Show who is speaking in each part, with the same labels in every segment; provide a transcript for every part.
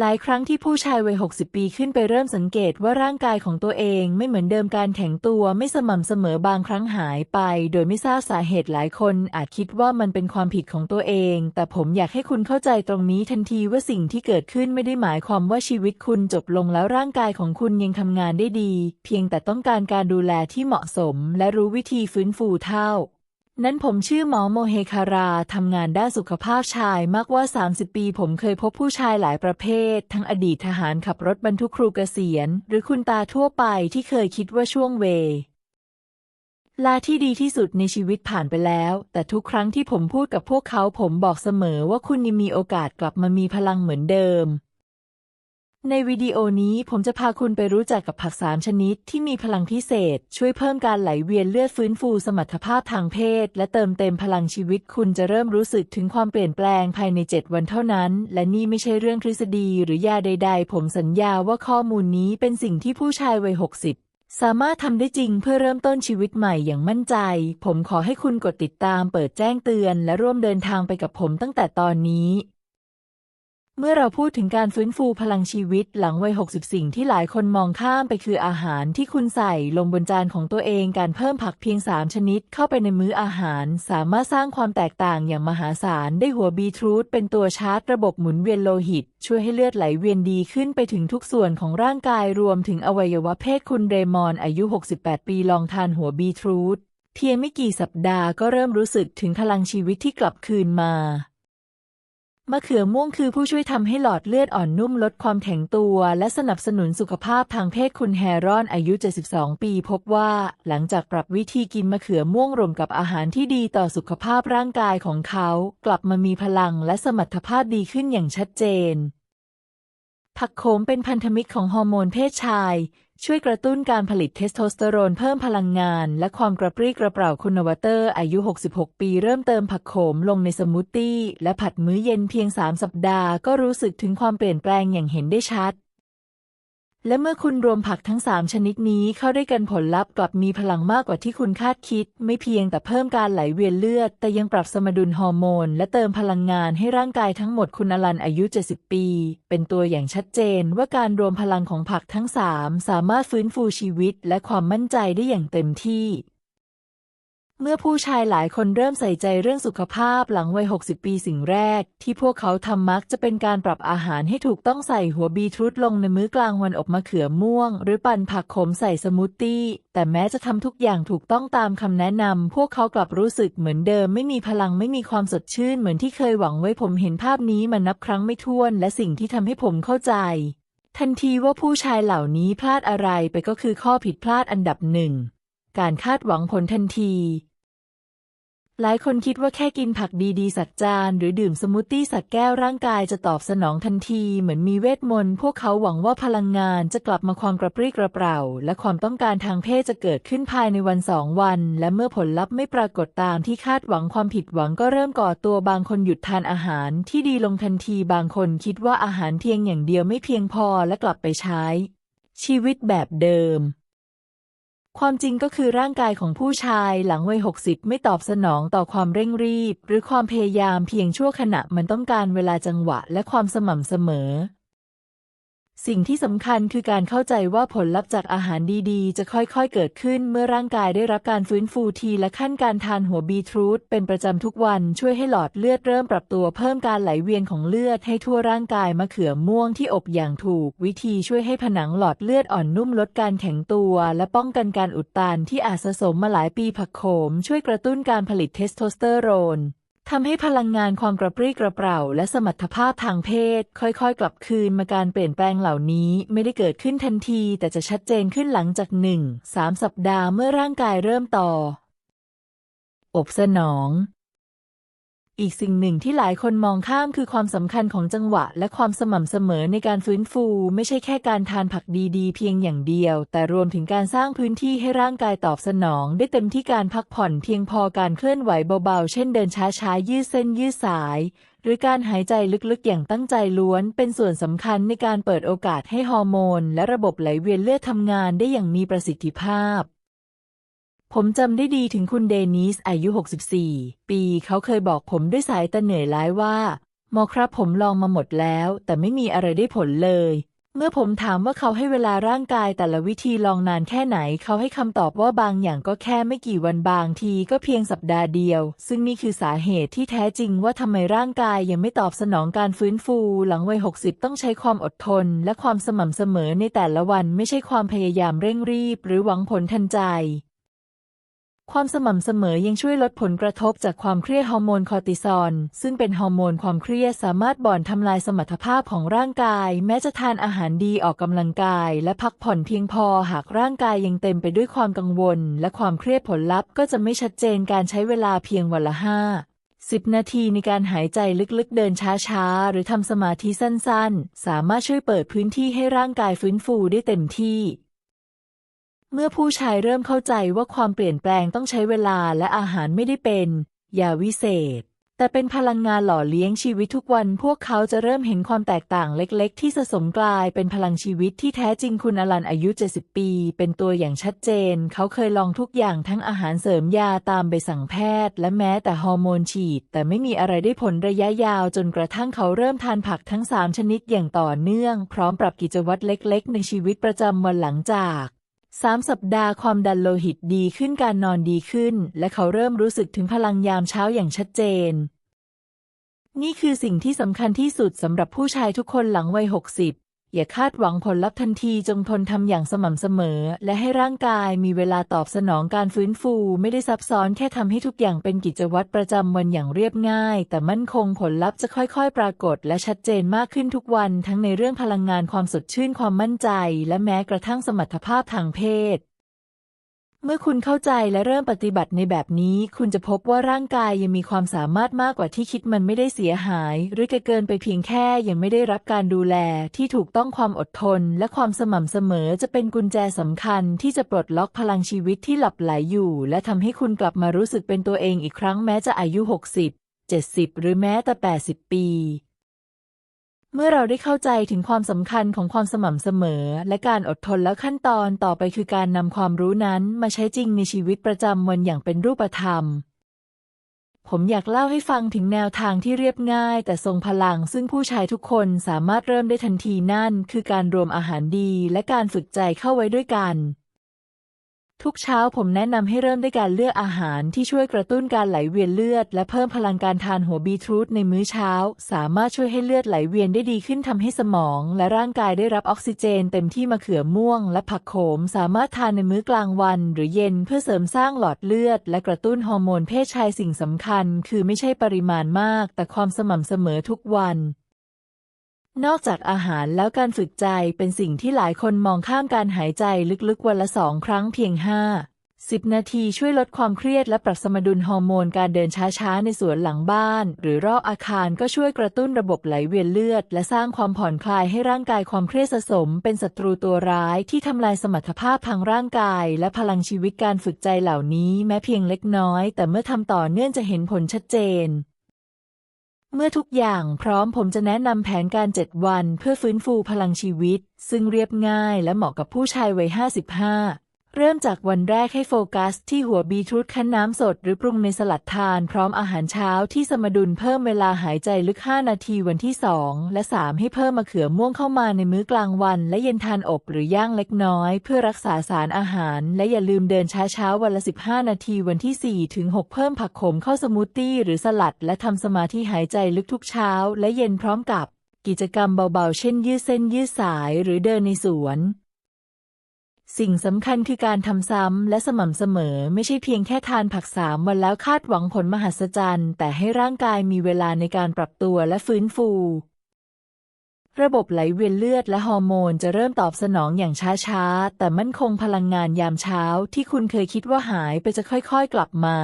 Speaker 1: หลายครั้งที่ผู้ชายวัย 60 ปีขึ้นไปเริ่มสังเกตว่าร่างกายของตัวเองไม่เหมือนเดิมการแข็งตัวไม่สม่ำเสมอบางครั้งหายไป โดยไม่ทราบสาเหตุหลายคนอาจคิดว่ามันเป็นความผิดของตัวเอง แต่ผมอยากให้คุณเข้าใจตรงนี้ทันทีว่าสิ่งที่เกิดขึ้นไม่ได้หมายความว่าชีวิตคุณจบลงแล้วร่างกายของคุณยังทำงานได้ดี เพียงแต่ต้องการการดูแลที่เหมาะสม และรู้วิธีฟื้นฟูเท่า นั้นผมชื่อหมอโมเฮคาราทำงานด้านสุขภาพชายมากกว่า 30 ปี ผมเคยพบผู้ชายหลายประเภท ทั้งอดีตทหารขับรถบรรทุกครูเกษียณ หรือคุณตาทั่วไปที่เคยคิดว่าช่วงเวลาที่ดีที่สุดในชีวิตผ่านไปแล้ว แต่ทุกครั้งที่ผมพูดกับพวกเขาผมบอกเสมอว่าคุณยังมีโอกาสกลับมามีพลังเหมือนเดิม ในวิดีโอนี้ผมจะพาคุณไปรู้จักกับผักสามชนิดที่มีพลังพิเศษ ช่วยเพิ่มการไหลเวียนเลือดฟื้นฟูสมรรถภาพทางเพศ และเติมเต็มพลังชีวิตคุณจะเริ่มรู้สึกถึงความเปลี่ยนแปลงภายใน 7 วันเท่านั้น และนี่ไม่ใช่เรื่องทฤษฎีหรือยาใด ๆ ผมสัญญาว่าข้อมูลนี้เป็นสิ่งที่ผู้ชายวัย 60สามารถทำได้จริงเพื่อเริ่มต้นชีวิตใหม่อย่างมั่นใจ ผมขอให้คุณกดติดตามเปิดแจ้งเตือน และร่วมเดินทางไปกับผมตั้งแต่ตอนนี้ เมื่อเราพูดถึงการฟื้นฟูพลังชีวิตหลังวัย 60 สิ่งที่หลายคนมองข้ามไปคืออาหารที่คุณใส่ลงบนจานของตัวเองการเพิ่มผักเพียง 3 ชนิดเข้าไปในมื้ออาหาร สามารถสร้างความแตกต่างอย่างมหาศาลได้หัวบีทรูทเป็นตัวชาร์จระบบหมุนเวียนโลหิต ช่วยให้เลือดไหลเวียนดีขึ้นไปถึงทุกส่วนของร่างกายรวมถึงอวัยวะเพศคุณเรมอนอายุ 68 ปีลองทานหัวบีทรูทเพียงไม่กี่สัปดาห์ก็เริ่มรู้สึกถึงพลังชีวิตที่กลับคืนมา มะเขือม่วงคือผู้ช่วยทำให้หลอดเลือดอ่อนนุ่มลดความแข็งตัว และสนับสนุนสุขภาพทางเพศคุณแฮรอนอายุ 72 ปี พบว่าหลังจากปรับวิธีกินมะเขือม่วงรวมกับอาหารที่ดีต่อสุขภาพร่างกายของเขา กลับมามีพลังและสมรรถภาพดีขึ้นอย่างชัดเจน ผักโขมเป็นพันธมิตรของฮอร์โมนเพศชาย ช่วยกระตุ้นการผลิตเทสโทสเตอโรนเพิ่มพลังงาน และความกระปรี้กระเปร่าคุณวัตเตอร์ อายุ 66 ปี เริ่มเติมผักโขมลงในสมูทตี้ และผัดมื้อเย็นเพียง 3 สัปดาห์ก็รู้สึกถึงความเปลี่ยนแปลงอย่างเห็นได้ชัด และเมื่อคุณรวมผักทั้ง 3 ชนิดนี้เข้าด้วยกันผลลัพธ์กลับมีพลังมากกว่าที่คุณคาดคิด ไม่เพียงแต่เพิ่มการไหลเวียนเลือด แต่ยังปรับสมดุลฮอร์โมน และเติมพลังงานให้ร่างกายทั้งหมดคุณอลันอายุ 70 ปี เป็นตัวอย่างชัดเจนว่าการรวมพลังของผักทั้ง 3 สามารถฟื้นฟูชีวิตและความมั่นใจได้อย่างเต็มที่ เมื่อผู้ชายหลายคนเริ่มใส่ใจเรื่องสุขภาพหลังวัย 60 ปีสิ่งแรก ที่พวกเขาทำมักจะเป็นการปรับอาหารให้ถูกต้องใส่หัวบีทรูทลงในมื้อกลางวันอบมะเขือม่วง หรือปั่นผักขมใส่สมูทตี้ แต่แม้จะทำทุกอย่างถูกต้องตามคำแนะนำพวกเขากลับรู้สึกเหมือนเดิมไม่มีพลังไม่มีความสดชื่นเหมือนที่เคยหวังไว้ผมเห็นภาพนี้มานับครั้งไม่ถ้วน และสิ่งที่ทำให้ผมเข้าใจทันทีว่าผู้ชายเหล่านี้พลาดอะไรไปก็คือข้อผิดพลาดอันดับหนึ่งการคาดหวังผลทันที หลายคนคิดว่าแค่กินผักดีๆ สักจาน หรือดื่มสมูทตี้สักแก้วร่างกายจะตอบสนองทันที เหมือนมีเวทมนต์พวกเขาหวังว่าพลังงานจะกลับมาความกระปรี้กระเปร่า และความต้องการทางเพศจะเกิดขึ้นภายในวันสองวัน และเมื่อผลลัพธ์ไม่ปรากฏตามที่คาดหวังความผิดหวังก็เริ่มก่อตัวบางคนหยุดทานอาหารที่ดีลงทันทีบางคนคิดว่าอาหารเพียงอย่างเดียวไม่เพียงพอและกลับไปใช้ ชีวิตแบบเดิม ความจริงก็คือร่างกายของผู้ชายหลังวัย 60 ไม่ตอบสนองต่อความเร่งรีบ หรือความพยายามเพียงชั่วขณะมันต้องการเวลาจังหวะและความสม่ำเสมอ สิ่งที่สำคัญคือการเข้าใจว่าผลลัพธ์จากอาหารดีๆ จะค่อยๆ เกิดขึ้นเมื่อร่างกายได้รับการฟื้นฟูทีและขั้นการทานหัวบีทรูทเป็นประจำทุกวันช่วยให้หลอดเลือดเริ่มปรับตัวเพิ่มการไหลเวียนของเลือดให้ทั่วร่างกายมะเขือม่วงที่อบอย่างถูก วิธีช่วยให้ผนังหลอดเลือดอ่อนนุ่มลดการแข็งตัว และป้องกันการอุดตันที่อาจสะสมมาหลายปีผักโขม ช่วยกระตุ้นการผลิตเทสโทสเตอโรน ทำให้พลังงานความกระปรี้กระเปร่า และสมรรถภาพทางเพศ ค่อยๆ กลับคืนมาการเปลี่ยนแปลงเหล่านี้ไม่ได้เกิดขึ้นทันที แต่จะชัดเจนขึ้นหลังจากหนึ่งสามสัปดาห์เมื่อร่างกายเริ่มต่อ อบสนอง อีกสิ่งหนึ่งที่หลายคนมองข้ามคือความสำคัญของจังหวะ และความสม่ำเสมอในการฟื้นฟู ไม่ใช่แค่การทานผักดีๆ เพียงอย่างเดียว แต่รวมถึงการสร้างพื้นที่ให้ร่างกายตอบสนอง ได้เต็มที่การพักผ่อนเพียงพอการเคลื่อนไหวเบาๆ เช่นเดินช้าๆ ยืดเส้นยืดสาย หรือการหายใจลึกๆ อย่างตั้งใจล้วน เป็นส่วนสำคัญในการเปิดโอกาสให้ฮอร์โมน และระบบไหลเวียนเลือดทำงานได้อย่างมีประสิทธิภาพ ผมจำได้ดีถึงคุณเดนิสอายุ 64 ปีเขาเคยบอกผมด้วยสายตาเหนื่อยล้ายว่า หมอครับผมลองมาหมดแล้ว แต่ไม่มีอะไรได้ผลเลย เมื่อผมถามว่าเขาให้เวลาร่างกายแต่ละวิธีลองนานแค่ไหน เขาให้คำตอบว่าบางอย่างก็แค่ไม่กี่วันบางทีก็เพียงสัปดาห์เดียว ซึ่งนี่คือสาเหตุที่แท้จริงว่าทำไมร่างกายยังไม่ตอบสนองการฟื้นฟู หลังวัย 60 ต้องใช้ความอดทน และความสม่ำเสมอในแต่ละวันไม่ใช่ความพยายามเร่งรีบ หรือหวังผลทันใจ ความสม่ำเสมอยังช่วยลดผลกระทบจากความเครียดฮอร์โมนคอร์ติซอลซึ่งเป็นฮอร์โมนความเครียดสามารถบ่อนทำลายสมรรถภาพของร่างกาย แม้จะทานอาหารดีออกกำลังกาย และพักผ่อนเพียงพอหากร่างกายยังเต็มไปด้วยความกังวล และความเครียดผลลัพธ์ก็จะไม่ชัดเจนการใช้เวลาเพียงวันละห้าสิบนาทีในการหายใจลึกๆ เดินช้าๆ หรือทำสมาธิสั้นๆ สามารถช่วยเปิดพื้นที่ให้ร่างกายฟื้นฟูได้เต็มที่ เมื่อผู้ชายเริ่มเข้าใจว่าความเปลี่ยนแปลงต้องใช้เวลาและอาหารไม่ได้เป็นยาวิเศษ แต่เป็นพลังงานหล่อเลี้ยงชีวิตทุกวัน พวกเขาจะเริ่มเห็นความแตกต่างเล็กๆ ที่สะสมกลายเป็นพลังชีวิตที่แท้จริงคุณอลันอายุ 70 ปี เป็นตัวอย่างชัดเจน เขาเคยลองทุกอย่างทั้งอาหารเสริมยาตามใบสั่งแพทย์ และแม้แต่ฮอร์โมนฉีด แต่ไม่มีอะไรได้ผลระยะยาว จนกระทั่งเขาเริ่มทานผักทั้ง 3 ชนิดอย่างต่อเนื่อง พร้อมปรับกิจวัตรเล็ก ๆ ในชีวิตประจำวันหลังจาก สามสัปดาห์ความดันโลหิตดีขึ้นการนอนดีขึ้น และเขาเริ่มรู้สึกถึงพลังยามเช้าอย่างชัดเจน นี่คือสิ่งที่สำคัญที่สุดสำหรับผู้ชายทุกคนหลังวัย60 อย่าคาดหวังผลลัพธ์ทันทีจงทนทำอย่างสม่ำเสมอ และให้ร่างกายมีเวลาตอบสนองการฟื้นฟู ไม่ได้ซับซ้อนแค่ทำให้ทุกอย่างเป็นกิจวัตรประจำวันอย่างเรียบง่าย แต่มั่นคงผลลัพธ์จะค่อยๆ ปรากฏ และชัดเจนมากขึ้นทุกวัน ทั้งในเรื่องพลังงานความสดชื่นความมั่นใจ และแม้กระทั่งสมรรถภาพทางเพศ เมื่อคุณเข้าใจและเริ่มปฏิบัติในแบบนี้ คุณจะพบว่าร่างกายยังมีความสามารถมากกว่าที่คิดมันไม่ได้เสียหาย หรือเกินไปเพียงแค่ยังไม่ได้รับการดูแล ที่ถูกต้องความอดทน และความสม่ำเสมอจะเป็นกุญแจสำคัญ ที่จะปลดล็อกพลังชีวิตที่หลับไหลอยู่ และทำให้คุณกลับมารู้สึกเป็นตัวเองอีกครั้งแม้จะอายุ 60 70 หรือแม้แต่ 80 ปี เมื่อเราได้เข้าใจถึงความสำคัญของความสม่ำเสมอ และการอดทนแล้วขั้นตอนต่อไปคือการนำความรู้นั้นมาใช้จริงในชีวิตประจำวันอย่างเป็นรูปธรรม ผมอยากเล่าให้ฟังถึงแนวทางที่เรียบง่าย แต่ทรงพลังซึ่งผู้ชายทุกคนสามารถเริ่มได้ทันทีนั่น คือการรวมอาหารดี และการฝึกใจเข้าไว้ด้วยกัน ทุกเช้าผมแนะนำให้เริ่มด้วยการเลือกอาหารที่ช่วยกระตุ้นการไหลเวียนเลือด และเพิ่มพลังการทานหัวบีทรูทในมื้อเช้า สามารถช่วยให้เลือดไหลเวียนได้ดีขึ้นทำให้สมอง และร่างกายได้รับออกซิเจน เต็มที่มะเขือม่วง และผักโขม สามารถทานในมื้อกลางวัน หรือเย็นเพื่อเสริมสร้างหลอดเลือด และกระตุ้นฮอร์โมนเพศชายสิ่งสำคัญ คือไม่ใช่ปริมาณมาก แต่ความสม่ำเสมอทุกวัน นอกจากอาหารแล้วการฝึกใจเป็นสิ่งที่หลายคนมองข้ามการหายใจลึกๆวันละสองครั้งเพียงห้าสิบนาทีช่วยลดความเครียดและปรับสมดุลฮอร์โมนการเดินช้าๆ ในสวนหลังบ้าน หรือรอบอาคารก็ช่วยกระตุ้นระบบไหลเวียนเลือด และสร้างความผ่อนคลายให้ร่างกายความเครียดสะสม เป็นศัตรูตัวร้ายที่ทำลายสมรรถภาพทางร่างกาย และพลังชีวิตการฝึกใจเหล่านี้ แม้เพียงเล็กน้อย แต่เมื่อทำต่อเนื่องจะเห็นผลชัดเจน เมื่อทุกอย่างพร้อมผมจะแนะนำแผนการ 7 วันเพื่อฟื้นฟูพลังชีวิต ซึ่งเรียบง่ายและเหมาะกับผู้ชายวัย 55 เริ่มจากวันแรกให้โฟกัสที่หัวบีทรูทคั้นน้ำสดหรือปรุงในสลัดทานพร้อมอาหารเช้าที่สมดุลเพิ่มเวลาหายใจลึก 5 นาทีวันที่ 2 และ 3 ให้เพิ่มมะเขือม่วงเข้ามาในมื้อกลางวัน และเย็นทานอบหรือย่างเล็กน้อย เพื่อรักษาสารอาหาร และอย่าลืมเดินช้าๆ วันละ 15 นาทีวันที่ 4 ถึง 6 เพิ่มผักขมเข้าสมูทตี้หรือสลัด และทำสมาธิหายใจลึกทุกเช้า และเย็นพร้อมกับ กิจกรรมเบาๆ เช่นยืดเส้นยืดสายหรือเดินในสวน สิ่งสำคัญคือการทำซ้ำและสม่ำเสมอ ไม่ใช่เพียงแค่ทานผักสามวันแล้วคาดหวังผลมหัศจรรย์ แต่ให้ร่างกายมีเวลาในการปรับตัวและฟื้นฟู ระบบไหลเวียนเลือดและฮอร์โมนจะเริ่มตอบสนองอย่างช้าๆ แต่มั่นคงพลังงานยามเช้าที่คุณเคยคิดว่าหายไปจะค่อยๆ กลับมา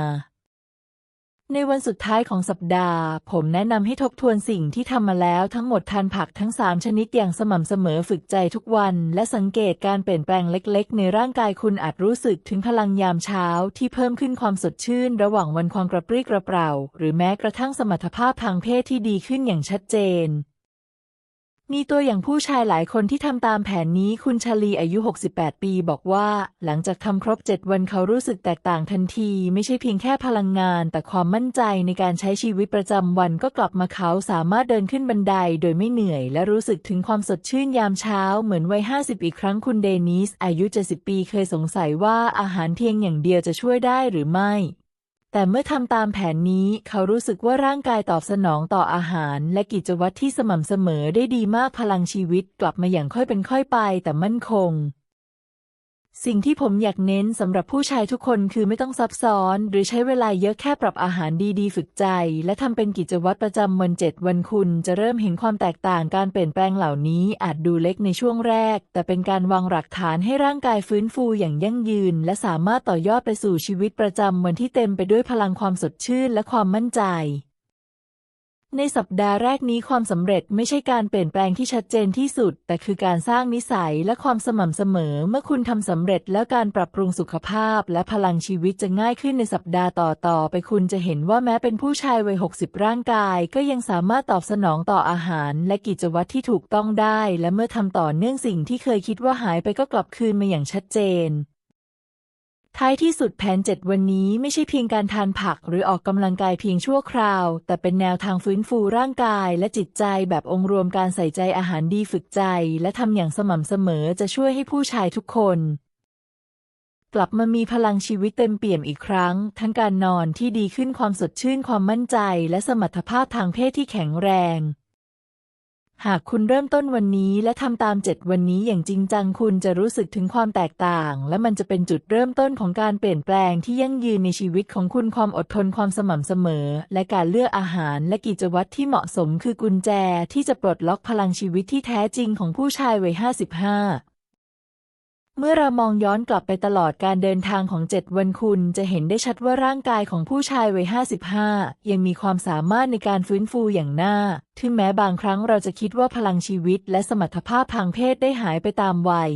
Speaker 1: ในวันสุดท้ายของสัปดาห์ ผมแนะนำให้ทบทวนสิ่งที่ทำมาแล้วทั้งหมดทานผักทั้ง 3 ชนิดอย่างสม่ำเสมอฝึกใจทุกวัน และสังเกตการเปลี่ยนแปลงเล็กๆ ในร่างกายคุณอาจรู้สึกถึงพลังยามเช้าที่เพิ่มขึ้นความสดชื่น ระหว่างวันความกระปรี้กระเปร่า หรือแม้กระทั่งสมรรถภาพทางเพศที่ดีขึ้นอย่างชัดเจน มีตัวอย่างผู้ชายหลายคนที่ทำตามแผนนี้คุณชาลีอายุ 68 ปีบอกว่า หลังจากทำครบ 7 วันเขารู้สึกแตกต่างทันที ไม่ใช่เพียงแค่พลังงาน แต่ความมั่นใจในการใช้ชีวิตประจำวันก็กลับมาเขาสามารถเดินขึ้นบันไดโดยไม่เหนื่อย และรู้สึกถึงความสดชื่นยามเช้า เหมือนวัย 50 อีกครั้งคุณเดนิสอายุ 70 ปีเคยสงสัยว่าอาหารเพียงอย่างเดียวจะช่วยได้หรือไม่ แต่เมื่อทำตามแผนนี้เขารู้สึกว่าร่างกายตอบสนองต่ออาหาร และกิจวัตรที่สม่ำเสมอได้ดีมากพลังชีวิตกลับมาอย่างค่อยเป็นค่อยไปแต่มั่นคง สิ่งที่ผมอยากเน้นสำหรับผู้ชายทุกคนคือไม่ต้องซับซ้อน หรือใช้เวลาเยอะแค่ปรับอาหารดีๆ ฝึกใจ และทำเป็นกิจวัตรประจำวันเจ็ดวันคุณจะเริ่มเห็นความแตกต่างการเปลี่ยนแปลงเหล่านี้อาจดูเล็กในช่วงแรก แต่เป็นการวางหลักฐานให้ร่างกายฟื้นฟูอย่างยั่งยืน และสามารถต่อยอดไปสู่ชีวิตประจำวันที่เต็มไปด้วยพลังความสดชื่นและความมั่นใจ ในสัปดาห์แรกนี้ความสำเร็จไม่ใช่การเปลี่ยนแปลงที่ชัดเจนที่สุด แต่คือการสร้างนิสัยและความสม่ำเสมอ เมื่อคุณทำสำเร็จแล้วการปรับปรุงสุขภาพ และพลังชีวิตจะง่ายขึ้นในสัปดาห์ต่อๆไปคุณจะเห็นว่าแม้เป็นผู้ชายวัย 60 ร่างกาย ก็ยังสามารถตอบสนองต่ออาหาร และกิจวัตรที่ถูกต้องได้ และเมื่อทำต่อเนื่องสิ่งที่เคยคิดว่าหายไปก็กลับคืนมาอย่างชัดเจน ท้ายที่สุดแผน 7 วันนี้ไม่ใช่เพียงการทานผักหรือออกกำลังกายเพียงชั่วคราว แต่เป็นแนวทางฟื้นฟูร่างกายและจิตใจแบบองค์รวมการใส่ใจอาหารดีฝึกใจ และทำอย่างสม่ำเสมอจะช่วยให้ผู้ชายทุกคน กลับมามีพลังชีวิตเต็มเปี่ยมอีกครั้ง ทั้งการนอนที่ดีขึ้นความสดชื่นความมั่นใจ และสมรรถภาพทางเพศที่แข็งแรง หากคุณเริ่มต้นวันนี้และทำตามเจ็ดวันนี้อย่างจริงจังคุณจะรู้สึกถึงความแตกต่าง และมันจะเป็นจุดเริ่มต้นของการเปลี่ยนแปลงที่ยั่งยืนในชีวิตของคุณความอดทนความสม่ำเสมอ และการเลือกอาหารและกิจวัตรที่เหมาะสมคือกุญแจที่จะปลดล็อกพลังชีวิตที่แท้จริงของผู้ชายวัย 55 เมื่อเรามองย้อนกลับไปตลอดการเดินทางของเจ็ดวันคุณจะเห็นได้ชัดว่าร่างกายของผู้ชายวัย 55 ยังมีความสามารถในการฟื้นฟูอย่างน่า ถึงแม้บางครั้งเราจะคิดว่าพลังชีวิตและสมรรถภาพทางเพศได้หายไปตามวัย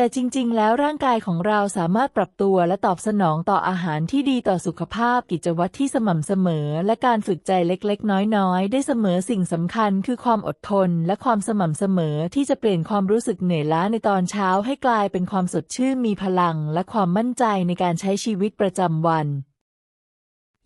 Speaker 1: แต่จริง ๆ แล้วร่างกายของเราสามารถปรับตัวและตอบสนองต่ออาหารที่ดีต่อสุขภาพกิจวัตรที่สม่ำเสมอ และการฝึกใจเล็ก ๆ น้อย ๆ ได้เสมอสิ่งสำคัญคือความอดทน และความสม่ำเสมอที่จะเปลี่ยนความรู้สึกเหนื่อยล้าในตอนเช้าให้กลายเป็นความสดชื่นมีพลัง และความมั่นใจในการใช้ชีวิตประจำวัน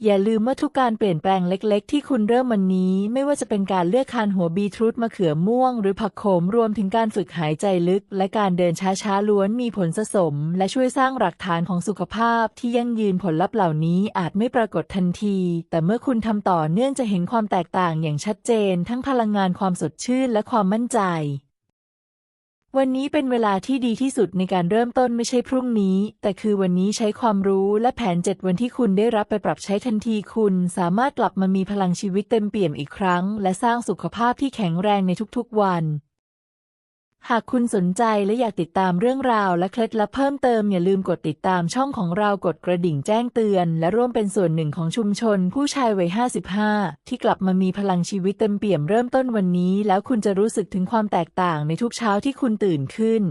Speaker 1: อย่าลืมว่าทุกการเปลี่ยนแปลงเล็กๆ ที่คุณเริ่มวันนี้ ไม่ว่าจะเป็นการเลือกทานหัวบีทรูทมะเขือม่วง หรือผักโขมรวมถึงการฝึกหายใจลึก และการเดินช้าๆล้วนมีผลสะสม และช่วยสร้างหลักฐานของสุขภาพที่ยั่งยืนผลลัพธ์เหล่านี้อาจไม่ปรากฏทันที แต่เมื่อคุณทำต่อเนื่องจะเห็นความแตกต่างอย่างชัดเจน ทั้งพลังงานความสดชื่นและความมั่นใจ วันนี้เป็นเวลาที่ดีที่สุดในการเริ่มต้นไม่ใช่พรุ่งนี้ แต่คือวันนี้ใช้ความรู้และแผนเจ็ดวันที่คุณได้รับไปปรับใช้ทันทีคุณ สามารถกลับมามีพลังชีวิตเต็มเปี่ยมอีกครั้ง และสร้างสุขภาพที่แข็งแรงในทุกๆวัน หากคุณสนใจและอยากติดตามเรื่องราวและเคล็ดลับเพิ่มเติมอย่าลืมกดติดตามช่องของเรากดกระดิ่งแจ้งเตือน และร่วมเป็นส่วนหนึ่งของชุมชน ผู้ชายวัย 55 ที่กลับมามีพลังชีวิตเต็มเปี่ยมเริ่มต้นวันนี้ แล้วคุณจะรู้สึกถึงความแตกต่างในทุกเช้าที่คุณตื่นขึ้น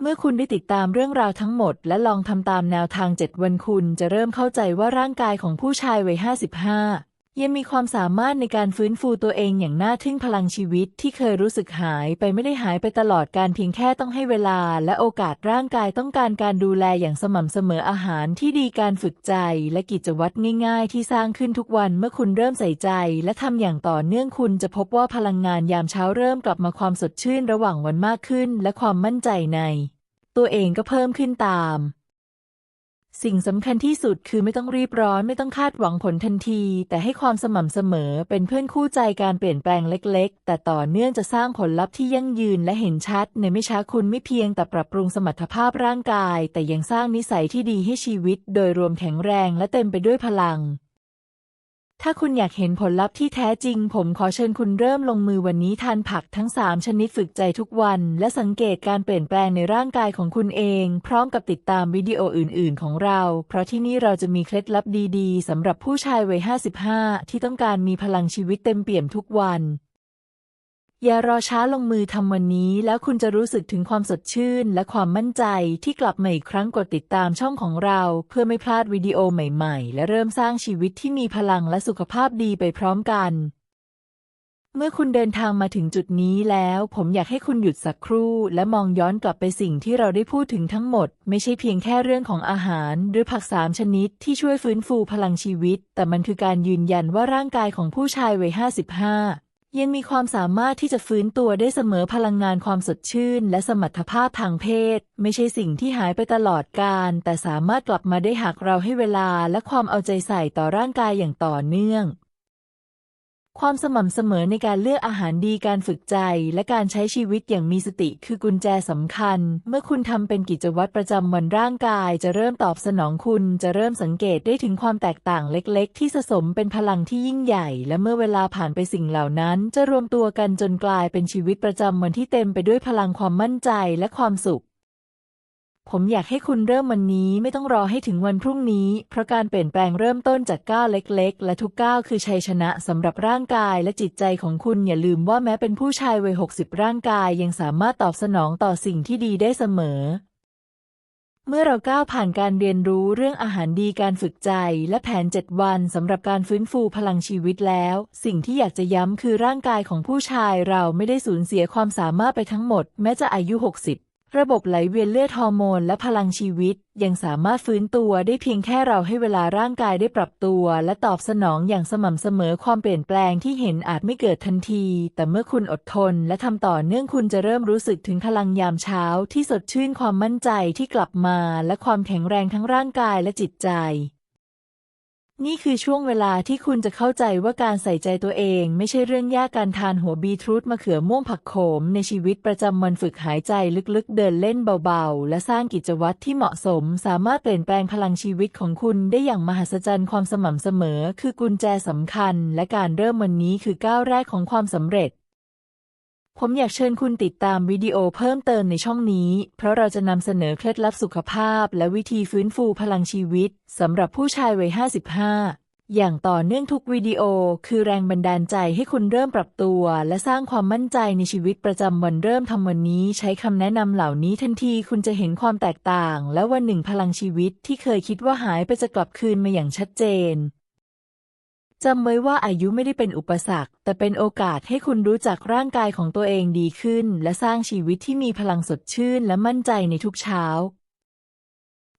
Speaker 1: เมื่อคุณได้ติดตามเรื่องราวทั้งหมด และลองทำตามแนวทาง 7 วันคุณจะเริ่มเข้าใจว่าร่างกายของผู้ชายวัย 55 ยังมีความสามารถในการฟื้นฟูตัวเองอย่างน่าทึ่งพลังชีวิตที่เคยรู้สึกหายไปไม่ได้หายไปตลอดการเพียงแค่ต้องให้เวลาและโอกาสร่างกายต้องการการดูแลอย่างสม่ำเสมออาหารที่ดีการฝึกใจและกิจวัตรง่ายๆ ที่สร้างขึ้นทุกวันเมื่อคุณเริ่มใส่ใจ และทำอย่างต่อเนื่องคุณจะพบว่าพลังงานยามเช้าเริ่มกลับมาความสดชื่นระหว่างวันมากขึ้น และความมั่นใจใน ตัวเองก็เพิ่มขึ้นตาม สิ่งสำคัญที่สุดคือไม่ต้องรีบร้อนไม่ต้องคาดหวังผลทันที แต่ให้ความสม่ำเสมอเป็นเพื่อนคู่ใจการเปลี่ยนแปลงเล็ก ๆ แต่ต่อเนื่องจะสร้างผลลัพธ์ที่ยั่งยืนและเห็นชัด ในไม่ช้าคุณไม่เพียงแต่ปรับปรุงสมรรถภาพร่างกาย แต่ยังสร้างนิสัยที่ดีให้ชีวิต โดยรวมแข็งแรงและเต็มไปด้วยพลัง ถ้าคุณอยากเห็นผลลัพธ์ที่แท้จริง ผมขอเชิญคุณเริ่มลงมือวันนี้ทานผักทั้ง 3 ชนิดฝึกใจทุกวัน และสังเกตการเปลี่ยนแปลงในร่างกายของคุณเอง พร้อมกับติดตามวิดีโออื่น ๆ ของเรา เพราะที่นี่เราจะมีเคล็ดลับดี ๆสำหรับผู้ชายวัย 55 ที่ต้องการมีพลังชีวิตเต็มเปี่ยมทุกวัน อย่ารอช้าลงมือทำวันนี้ แล้วคุณจะรู้สึกถึงความสดชื่น และความมั่นใจที่กลับมาอีกครั้งกดติดตามช่องของเรา เพื่อไม่พลาดวิดีโอใหม่ๆ และเริ่มสร้างชีวิตที่มีพลังและสุขภาพดีไปพร้อมกัน เมื่อคุณเดินทางมาถึงจุดนี้แล้ว ผมอยากให้คุณหยุดสักครู่ และมองย้อนกลับไปสิ่งที่เราได้พูดถึงทั้งหมด ไม่ใช่เพียงแค่เรื่องของอาหาร หรือผักสามชนิดที่ช่วยฟื้นฟูพลังชีวิต แต่มันคือการยืนยันว่าร่างกายของผู้ชายวัย55 ยังมีความสามารถที่จะฟื้นตัวได้เสมอพลังงานความสดชื่น และสมรรถภาพทางเพศ ไม่ใช่สิ่งที่หายไปตลอดกาลแต่สามารถกลับมาได้หากเราให้เวลาและความเอาใจใส่ต่อร่างกายอย่างต่อเนื่อง ความสม่ำเสมอในการเลือกอาหารดีการฝึกใจ และการใช้ชีวิตอย่างมีสติคือกุญแจสำคัญ เมื่อคุณทำเป็นกิจวัตรประจำวันร่างกาย จะเริ่มตอบสนองคุณ จะเริ่มสังเกตได้ถึงความแตกต่างเล็กๆ ที่สะสมเป็นพลังที่ยิ่งใหญ่ และเมื่อเวลาผ่านไปสิ่งเหล่านั้น จะรวมตัวกันจนกลายเป็นชีวิตประจำวันที่เต็มไปด้วยพลังความมั่นใจและความสุข ผมอยากให้คุณเริ่มวันนี้ไม่ต้องรอให้ถึงวันพรุ่งนี้ เพราะการเปลี่ยนแปลงเริ่มต้นจากก้าวเล็ก ๆ และทุกก้าวคือชัยชนะสำหรับร่างกายและจิตใจของคุณอย่าลืมว่าแม้เป็นผู้ชายวัย 60 ร่างกายยังสามารถตอบสนองต่อสิ่งที่ดีได้เสมอ เมื่อเราก้าวผ่านการเรียนรู้เรื่องอาหารดีการฝึกใจ และแผน 7 วันสำหรับการฟื้นฟูพลังชีวิตแล้ว สิ่งที่อยากจะย้ำคือร่างกายของผู้ชายเราไม่ได้สูญเสียความสามารถไปทั้งหมด แม้จะอายุ 60 ระบบไหลเวียนเลือดฮอร์โมนและพลังชีวิต ยังสามารถฟื้นตัวได้เพียงแค่เราให้เวลาร่างกายได้ปรับตัว และตอบสนองอย่างสม่ำเสมอความเปลี่ยนแปลงที่เห็นอาจไม่เกิดทันที แต่เมื่อคุณอดทน และทำต่อเนื่องคุณจะเริ่มรู้สึกถึงพลังยามเช้า ที่สดชื่นความมั่นใจที่กลับมา และความแข็งแรงทั้งร่างกายและจิตใจ นี่คือช่วงเวลาที่คุณจะเข้าใจว่าการใส่ใจตัวเอง ไม่ใช่เรื่องยากการทานหัวบีทรูทมะเขือม่วงผักโขม ในชีวิตประจำวันฝึกหายใจลึกๆ เดินเล่นเบาๆ และสร้างกิจวัตรที่เหมาะสม สามารถเปลี่ยนแปลงพลังชีวิตของคุณได้อย่างมหัศจรรย์ความสม่ำเสมอ คือกุญแจสำคัญ และการเริ่มวันนี้คือก้าวแรกของความสำเร็จ ผมอยากเชิญคุณติดตามวิดีโอเพิ่มเติมในช่องนี้ เพราะเราจะนำเสนอเคล็ดลับสุขภาพ และวิธีฟื้นฟูพลังชีวิตสำหรับผู้ชายวัย 55 อย่างต่อเนื่องทุกวิดีโอ คือแรงบันดาลใจให้คุณเริ่มปรับตัว และสร้างความมั่นใจในชีวิตประจำวันเริ่มทำวันนี้ ใช้คำแนะนำเหล่านี้ทันทีคุณจะเห็นความแตกต่าง และวันหนึ่งพลังชีวิตที่เคยคิดว่าหายไปจะกลับคืนมาอย่างชัดเจน จำไว้ว่าอายุไม่ได้เป็นอุปสรรค แต่เป็นโอกาสให้คุณรู้จักร่างกายของตัวเองดีขึ้น และสร้างชีวิตที่มีพลังสดชื่นและมั่นใจในทุกเช้า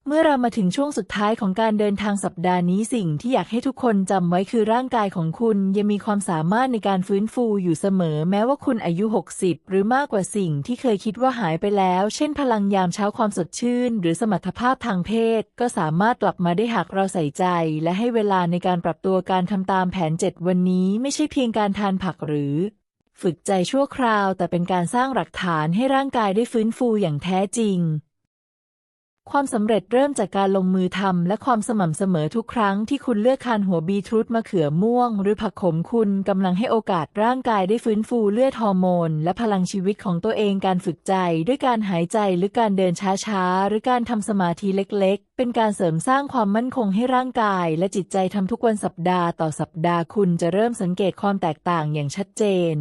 Speaker 1: เมื่อเรามาถึงช่วงสุดท้ายของการเดินทางสัปดาห์นี้สิ่งที่อยากให้ทุกคนจำไว้คือร่างกายของคุณยังมีความสามารถในการฟื้นฟูอยู่เสมอ แม้ว่าคุณอายุ 60 หรือมากกว่าสิ่งที่เคยคิดว่าหายไปแล้ว เช่นพลังยามเช้าความสดชื่น หรือสมรรถภาพทางเพศ ก็สามารถกลับมาได้หากเราใส่ใจ และให้เวลาในการปรับตัวการทำตามแผน 7 วันนี้ ไม่ใช่เพียงการทานผักหรือฝึกใจชั่วคราว แต่เป็นการสร้างหลักฐานให้ร่างกายได้ฟื้นฟูอย่างแท้จริง ความสำเร็จเริ่มจากการลงมือทำและความสม่ำเสมอทุกครั้งที่คุณเลือกทานหัวบีทรูทมะเขือม่วง หรือผักขมคุณกำลังให้โอกาสร่างกายได้ฟื้นฟูเลือดฮอร์โมน และพลังชีวิตของตัวเองการฝึกใจ ด้วยการหายใจหรือการเดินช้าๆ หรือการทำสมาธิเล็กๆ เป็นการเสริมสร้างความมั่นคงให้ร่างกาย และจิตใจทำทุกวันสัปดาห์ต่อสัปดาห์คุณจะเริ่มสังเกตความแตกต่างอย่างชัดเจน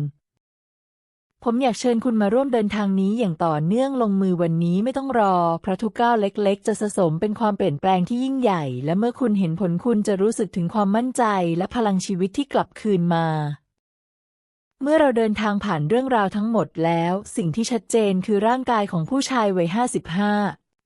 Speaker 1: ผมอยากเชิญคุณมาร่วมเดินทางนี้อย่างต่อเนื่องลงมือวันนี้ไม่ต้องรอ เพราะทุกก้าวเล็ก ๆ จะสะสมเป็นความเปลี่ยนแปลงที่ยิ่งใหญ่ และเมื่อคุณเห็นผลคุณจะรู้สึกถึงความมั่นใจ และพลังชีวิตที่กลับคืนมา เมื่อเราเดินทางผ่านเรื่องราวทั้งหมดแล้ว สิ่งที่ชัดเจนคือร่างกายของผู้ชายวัยห้าสิบห้า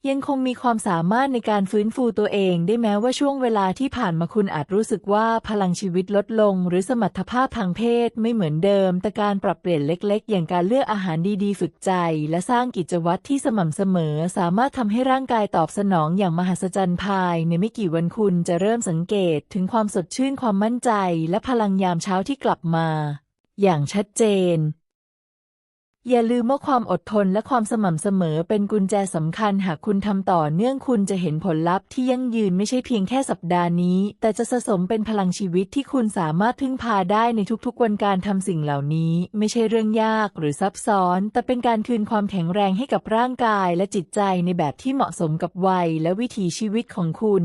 Speaker 1: ยังคงมีความสามารถในการฟื้นฟูตัวเองได้แม้ว่าช่วงเวลาที่ผ่านมาคุณอาจรู้สึกว่าพลังชีวิตลดลง หรือสมรรถภาพทางเพศไม่เหมือนเดิม แต่การปรับเปลี่ยนเล็กๆ อย่างการเลือกอาหารดีๆ ฝึกใจ และสร้างกิจวัตรที่สม่ำเสมอ สามารถทำให้ร่างกายตอบสนองอย่างมหัศจรรย์ภาย ในไม่กี่วันคุณจะเริ่มสังเกตถึงความสดชื่นความมั่นใจ และพลังยามเช้าที่กลับมา อย่างชัดเจน อย่าลืมว่าความอดทนและความสม่ำเสมอเป็นกุญแจสำคัญหากคุณทำต่อเนื่องคุณจะเห็นผลลัพธ์ที่ยั่งยืนไม่ใช่เพียงแค่สัปดาห์นี้ แต่จะสะสมเป็นพลังชีวิตที่คุณสามารถพึ่งพาได้ในทุกๆวันการทำสิ่งเหล่านี้ ไม่ใช่เรื่องยากหรือซับซ้อน แต่เป็นการคืนความแข็งแรงให้กับร่างกายและจิตใจในแบบที่เหมาะสมกับวัยและวิถีชีวิตของคุณ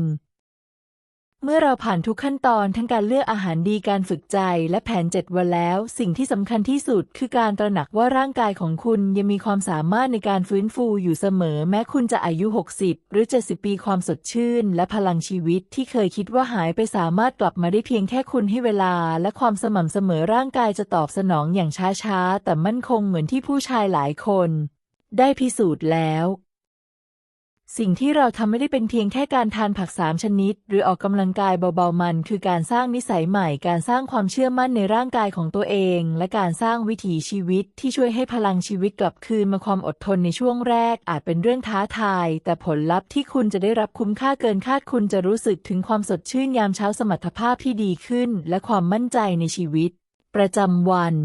Speaker 1: เมื่อเราผ่านทุกขั้นตอนทั้งการเลือกอาหารดีการฝึกใจและแผน 7 วันแล้ว สิ่งที่สำคัญที่สุดคือการตระหนักว่าร่างกายของคุณยังมีความสามารถในการฟื้นฟูอยู่เสมอ แม้คุณจะอายุ 60 หรือ 70 ปีความสดชื่น และพลังชีวิตที่เคยคิดว่าหายไปสามารถกลับมาได้เพียงแค่คุณให้เวลา และความสม่ำเสมอร่างกายจะตอบสนองอย่างช้าๆ แต่มั่นคงเหมือนที่ผู้ชายหลายคน ได้พิสูจน์แล้ว สิ่งที่เราทำไม่ได้เป็นเพียงแค่การทานผักสามชนิด หรือออกกำลังกายเบาๆมัน คือการสร้างนิสัยใหม่ การสร้างความเชื่อมั่นในร่างกายของตัวเอง และการสร้างวิถีชีวิตที่ช่วยให้พลังชีวิตกลับคืนมาความอดทนในช่วงแรก อาจเป็นเรื่องท้าทาย แต่ผลลัพธ์ที่คุณจะได้รับคุ้มค่าเกินคาดคุณจะรู้สึกถึงความสดชื่นยามเช้าสมรรถภาพที่ดีขึ้น และความมั่นใจในชีวิต ประจำวัน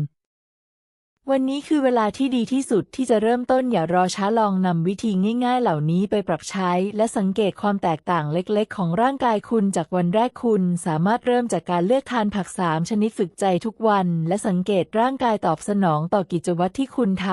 Speaker 1: วันนี้คือเวลาที่ดีที่สุดที่จะเริ่มต้นอย่ารอช้าลองนำวิธีง่ายๆ เหล่านี้ไปปรับใช้ และสังเกตความแตกต่างเล็กๆ ของร่างกายคุณจากวันแรกคุณ สามารถเริ่มจากการเลือกทานผักสามชนิดฝึกใจทุกวัน และสังเกตร่างกายตอบสนองต่อกิจวัตรที่คุณท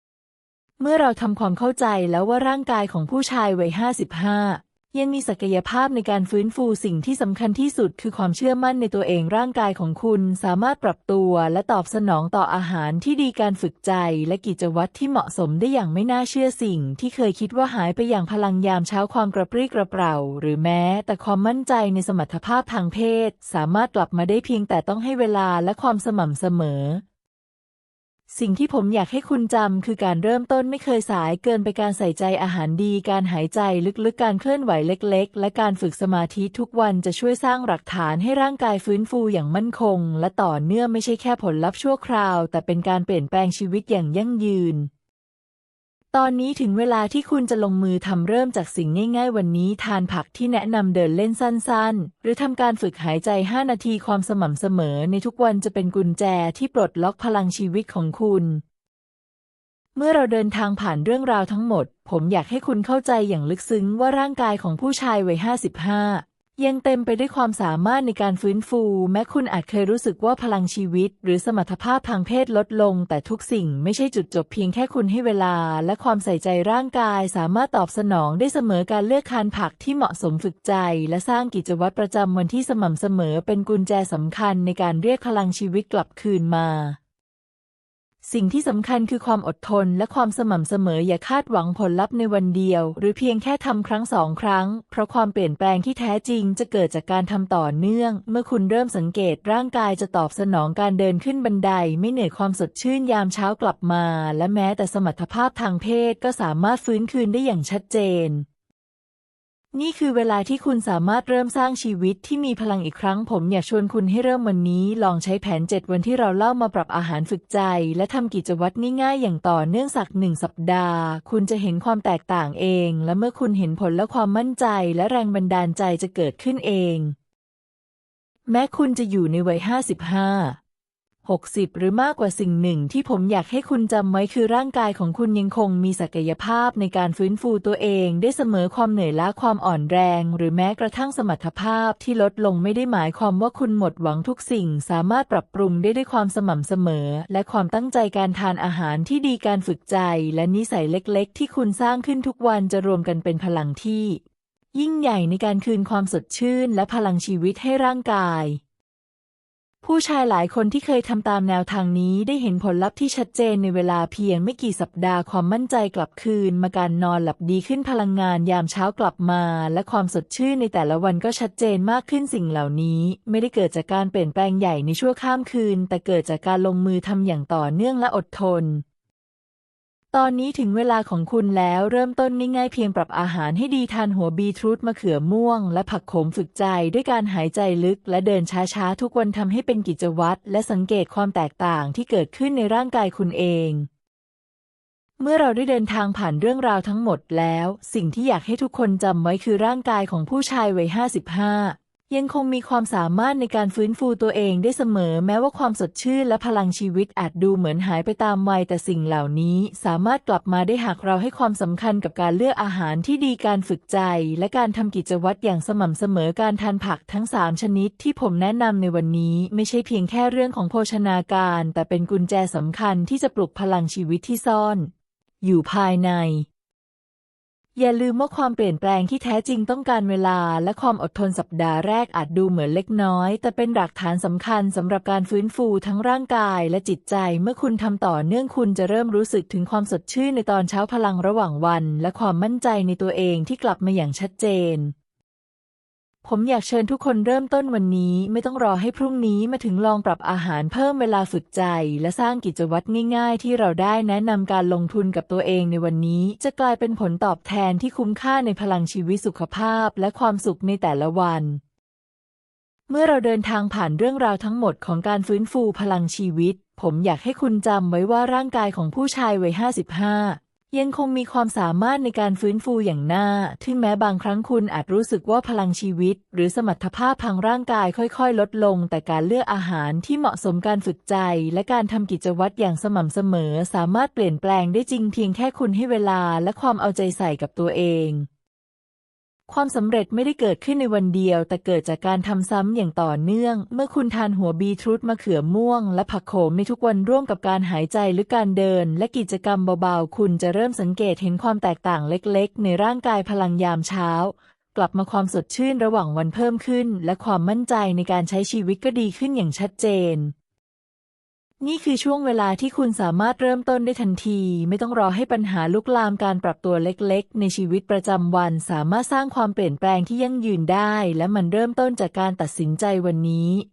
Speaker 1: ำเมื่อเราทำความเข้าใจแล้วว่าร่างกายของผู้ชายวัย 55 ยังมีศักยภาพในการฟื้นฟูสิ่งที่สำคัญที่สุดคือความเชื่อมั่นในตัวเองร่างกายของคุณสามารถปรับตัวและตอบสนองต่ออาหารที่ดีการฝึกใจ และกิจวัตรที่เหมาะสมได้อย่างไม่น่าเชื่อสิ่ง ที่เคยคิดว่าหายไปอย่างพลังยามเช้าความกระปรี้กระเปร่า หรือแม้ แต่ความมั่นใจในสมรรถภาพทางเพศ สามารถกลับมาได้เพียงแต่ต้องให้เวลาและความสม่ำเสมอ สิ่งที่ผมอยากให้คุณจำคือการเริ่มต้นไม่เคยสายเกินไปการใส่ใจอาหารดี การหายใจลึกๆ การเคลื่อนไหวเล็กๆ และการฝึกสมาธิทุกวันจะช่วยสร้างหลักฐานให้ร่างกายฟื้นฟูอย่างมั่นคง และต่อเนื่องไม่ใช่แค่ผลลัพธ์ชั่วคราว แต่เป็นการเปลี่ยนแปลงชีวิตอย่างยั่งยืน ตอนนี้ถึงเวลาที่คุณจะลงมือทำเริ่มจากสิ่งง่ายๆ วันนี้ทานผักที่แนะนำเดินเล่นสั้นๆ หรือทำการฝึกหายใจ 5 นาทีความสม่ำเสมอในทุกวันจะเป็นกุญแจที่ปลดล็อกพลังชีวิตของคุณ เมื่อเราเดินทางผ่านเรื่องราวทั้งหมด ผมอยากให้คุณเข้าใจอย่างลึกซึ้งว่าร่างกายของผู้ชายวัย 55 ยังเต็มไปด้วยความสามารถในการฟื้นฟู แม้คุณอาจเคยรู้สึกว่าพลังชีวิต หรือสมรรถภาพทางเพศลดลง แต่ทุกสิ่งไม่ใช่จุดจบเพียงแค่คุณให้เวลา และความใส่ใจร่างกายสามารถตอบสนองได้เสมอการเลือกทานผักที่เหมาะสมฝึกใจ และสร้างกิจวัตรประจำวันที่สม่ำเสมอเป็นกุญแจสำคัญในการเรียกพลังชีวิตกลับคืนมา สิ่งที่สำคัญคือความอดทนและความสม่ำเสมออย่าคาดหวังผลลัพธ์ในวันเดียว หรือเพียงแค่ทำครั้งสองครั้ง เพราะความเปลี่ยนแปลงที่แท้จริงจะเกิดจากการทำต่อเนื่อง เมื่อคุณเริ่มสังเกตร่างกายจะตอบสนองการเดินขึ้นบันได ไม่เหนื่อยความสดชื่นยามเช้ากลับมา และแม้แต่สมรรถภาพทางเพศก็สามารถฟื้นคืนได้อย่างชัดเจน นี่คือเวลาที่คุณสามารถเริ่มสร้างชีวิตที่มีพลังอีกครั้ง ผมอยากชวนคุณให้เริ่มวันนี้ ลองใช้แผน 7 วันที่เราเล่ามาปรับอาหารฝึกใจ และทำกิจวัตรง่ายๆอย่างต่อเนื่องสักหนึ่งสัปดาห์ คุณจะเห็นความแตกต่างเอง และเมื่อคุณเห็นผลและความมั่นใจ และแรงบันดาลใจจะเกิดขึ้นเอง แม้คุณจะอยู่ในวัย 55 60 หรือมากกว่าสิ่งหนึ่งที่ผมอยากให้คุณจำไว้คือร่างกายของคุณยังคงมีศักยภาพในการฟื้นฟูตัวเองได้เสมอความเหนื่อยล้าความอ่อนแรง หรือแม้กระทั่งสมรรถภาพที่ลดลงไม่ได้หมายความว่าคุณหมดหวังทุกสิ่ง สามารถปรับปรุงได้ด้วยความสม่ำเสมอ และความตั้งใจการทานอาหารที่ดีการฝึกใจ และนิสัยเล็กๆ ที่คุณสร้างขึ้นทุกวันจะรวมกันเป็นพลังที่ ยิ่งใหญ่ในการคืนความสดชื่น และพลังชีวิตให้ร่างกาย ผู้ชายหลายคนที่เคยทำตามแนวทางนี้ได้เห็นผลลัพธ์ที่ชัดเจนในเวลาเพียงไม่กี่สัปดาห์ความมั่นใจกลับคืน มาการนอนหลับดีขึ้นพลังงานยามเช้ากลับมา และความสดชื่นในแต่ละวันก็ชัดเจนมากขึ้นสิ่งเหล่านี้ ไม่ได้เกิดจากการเปลี่ยนแปลงใหญ่ในชั่วข้ามคืน แต่เกิดจากการลงมือทำอย่างต่อเนื่องและอดทน ตอนนี้ถึงเวลาของคุณแล้วเริ่มต้นง่ายๆเพียงปรับอาหารให้ดีทานหัวบีทรูทมะเขือม่วง และผักโขมฝึกใจด้วยการหายใจลึก และเดินช้าๆ ทุกวันทำให้เป็นกิจวัตรและสังเกตความแตกต่างที่เกิดขึ้นในร่างกายคุณเอง เมื่อเราได้เดินทางผ่านเรื่องราวทั้งหมดแล้ว สิ่งที่อยากให้ทุกคนจำไว้คือร่างกายของผู้ชายวัย 55 ยังคงมีความสามารถในการฟื้นฟูตัวเองได้เสมอแม้ว่าความสดชื่นและพลังชีวิตอาจดูเหมือนหายไปตามวัยแต่สิ่งเหล่านี้ สามารถกลับมาได้หากเราให้ความสำคัญกับการเลือกอาหารที่ดีการฝึกใจ และการทำกิจวัตรอย่างสม่ำเสมอการทานผักทั้ง 3 ชนิดที่ผมแนะนำในวันนี้ ไม่ใช่เพียงแค่เรื่องของโภชนาการ แต่เป็นกุญแจสำคัญที่จะปลุกพลังชีวิตที่ซ่อน อยู่ภายใน อย่าลืมว่าความเปลี่ยนแปลงที่แท้จริงต้องการเวลา และความอดทนสัปดาห์แรกอาจดูเหมือนเล็กน้อย แต่เป็นหลักฐานสำคัญสำหรับการฟื้นฟูทั้งร่างกายและจิตใจ เมื่อคุณทำต่อเนื่องคุณจะเริ่มรู้สึกถึงความสดชื่นในตอนเช้าพลังระหว่างวัน และความมั่นใจในตัวเองที่กลับมาอย่างชัดเจน ผมอยากเชิญทุกคนเริ่มต้นวันนี้ไม่ต้องรอให้พรุ่งนี้มาถึงลองปรับอาหารเพิ่มเวลาฝึกใจ และสร้างกิจวัตรง่าย ๆ ที่เราได้แนะนำการลงทุนกับตัวเองในวันนี้ จะกลายเป็นผลตอบแทนที่คุ้มค่าในพลังชีวิตสุขภาพและความสุขในแต่ละวัน เมื่อเราเดินทางผ่านเรื่องราวทั้งหมดของการฟื้นฟูพลังชีวิต ผมอยากให้คุณจำไว้ว่าร่างกายของผู้ชายวัย 55 ยังคงมีความสามารถในการฟื้นฟูอย่างน่าถึงแม้บางครั้งคุณอาจรู้สึกว่าพลังชีวิต หรือสมรรถภาพทางร่างกายค่อยๆ ลดลง แต่การเลือกอาหารที่เหมาะสมการฝึกใจ และการทำกิจวัตรอย่างสม่ำเสมอ สามารถเปลี่ยนแปลงได้จริงเพียงแค่คุณให้เวลาและความเอาใจใส่กับตัวเอง ความสำเร็จไม่ได้เกิดขึ้นในวันเดียว แต่เกิดจากการทำซ้ำอย่างต่อเนื่อง เมื่อคุณทานหัวบีทรูทมะเขือม่วง และผักโขมในทุกวันร่วมกับการหายใจหรือการเดิน และกิจกรรมเบาๆ คุณจะเริ่มสังเกตเห็นความแตกต่างเล็กๆ ในร่างกายพลังยามเช้า กลับมาความสดชื่นระหว่างวันเพิ่มขึ้น และความมั่นใจในการใช้ชีวิตก็ดีขึ้นอย่างชัดเจน นี่คือช่วงเวลาที่คุณสามารถเริ่มต้นได้ทันที ไม่ต้องรอให้ปัญหาลุกลามการปรับตัวเล็กๆ ในชีวิตประจำวัน สามารถสร้างความเปลี่ยนแปลงที่ยั่งยืนได้ และมันเริ่มต้นจากการตัดสินใจวันนี้